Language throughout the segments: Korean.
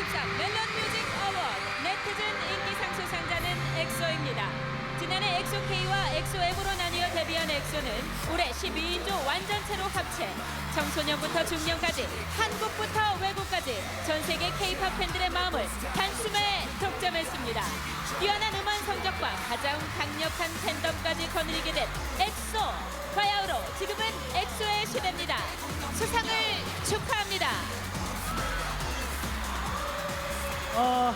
2013 멜론 뮤직 어워드 네티즌 인기상 수상자는 엑소입니다. 지난해 엑소K와 엑소M으로 나뉘어 데뷔한 엑소는 올해 12인조 완전체로 합체 청소년부터 중년까지 한국부터 외국까지 전 세계 K-팝 팬들의 마음을 단숨에 독점했습니다. 뛰어난 음원 성적과 가장 강력한 팬덤까지 거느리게 된 엑소 바야흐로 지금은 엑소의 시대입니다. 수상을 축하합니다. 어,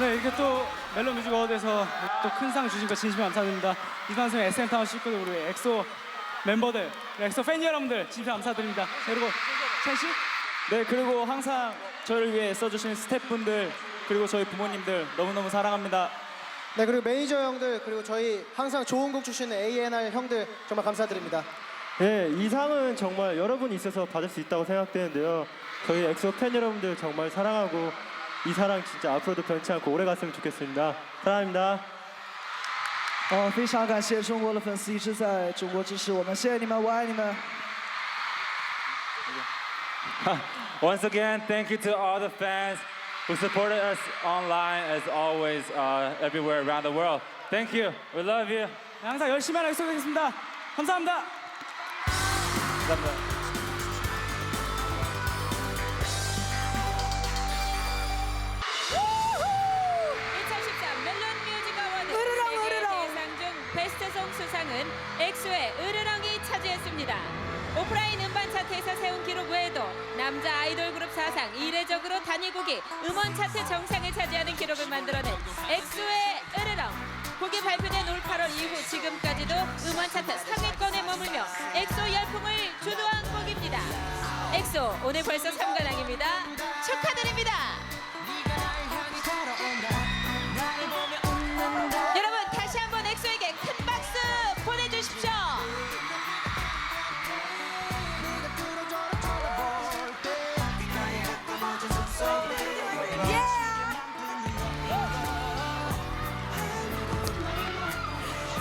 네, 이렇게 또 멜론 뮤직 어워드에서 또 큰 상 주신 거 진심으로 감사드립니다. 이관성 SM타운 식구들 우리 엑소 멤버들, 우리 엑소 팬 여러분들 진심 감사드립니다. 자, 그리고 첸 씨? 네 그리고 항상 저를 위해 써주신 스태프분들 그리고 저희 부모님들 너무너무 사랑합니다. 네 그리고 매니저 형들 그리고 저희 항상 좋은 곡 주시는 A&R 형들 정말 감사드립니다. 네, 이 상은 정말 여러분이 있어서 받을 수 있다고 생각되는데요. 저희 엑소 팬 여러분들 정말 사랑하고 이 사랑 진짜 앞으로도 변치 않고 오래 갔으면 좋겠습니다. 사랑합니다.哦，非常感谢中国的粉丝一直在中国支持我们，谢谢你们，我爱你们。 Once again, thank you to all the fans who supported us online as always, uh, everywhere around the world. Thank you. We love you. 네, 항상 열심히 하는 엑소 되겠습니다. 감사합니다. 감사합니다. 수상은 엑소의 으르렁이 차지했습니다. 오프라인 음반 차트에서 세운 기록 외에도 남자 아이돌 그룹 사상 이례적으로 단일곡이 음원 차트 정상을 차지하는 기록을 만들어낸 엑소의 으르렁. 곡이 발표된 올 8월 이후 지금까지도 음원 차트 상위권에 머물며 엑소 열풍을 주도한 곡입니다. 엑소 오늘 벌써 3관왕입니다. 축하드립니다.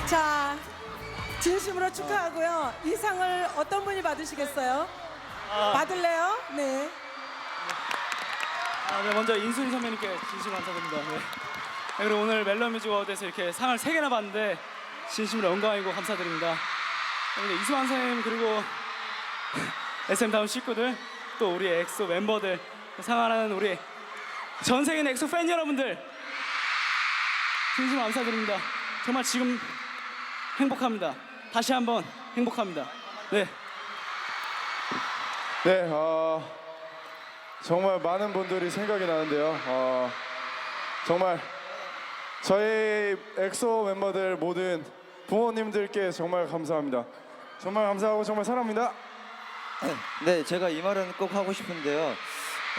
자, 진심으로 축하하고요. 이 상을 어떤 분이 받으시겠어요? 받을래요? 네. 아, 네, 먼저 인순이 선배님께 진심 감사드립니다. 네. 네, 그리고 오늘 멜론 뮤직 어워드에서 이렇게 상을 세 개나 받는데 진심으로 영광이고 감사드립니다. 네, 이수만 선생님 그리고 SM 다운 식구들 또 우리 엑소 멤버들 상하는 우리 전 세계 엑소 팬 여러분들 진심 감사드립니다. 정말 지금 행복합니다. 다시 한번 행복합니다. 네. 네, 어, 정말 많은 분들이 생각이 나는데요. 어, 정말 저희 엑소 멤버들 모든 부모님들께 정말 감사합니다. 정말 감사하고 정말 사랑합니다. 네, 제가 이 말은 꼭 하고 싶은데요.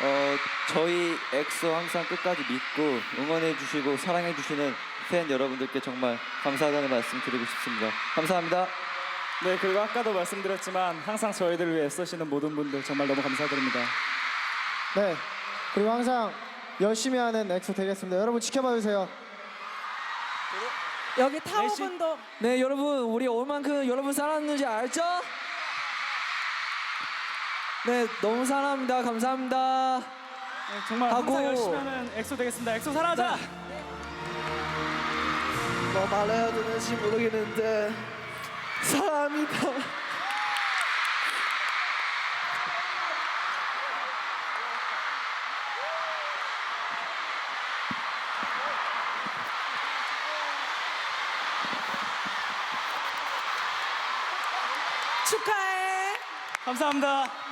어, 저희 엑소 항상 끝까지 믿고 응원해 주시고 사랑해 주시는 팬 여러분들께 정말 감사하다는 말씀 드리고 싶습니다. 감사합니다. 네 그리고 아까도 말씀드렸지만 항상 저희들을 위해 쓰시는 모든 분들 정말 너무 감사드립니다. 네 그리고 항상 열심히 하는 엑소 되겠습니다. 여러분 지켜봐 주세요. 여기 타오분도 네, 여러분, 우리 얼만큼 여러분 사랑하는지 알죠? 네, 너무 사랑합니다. 감사합니다. 네, 정말 항상 하고- 열심히 하는 엑소 되겠습니다. 엑소 사랑하자. 뭐 말해야 되는지 모르겠는데 사랑합니다. 축하해. 감사합니다.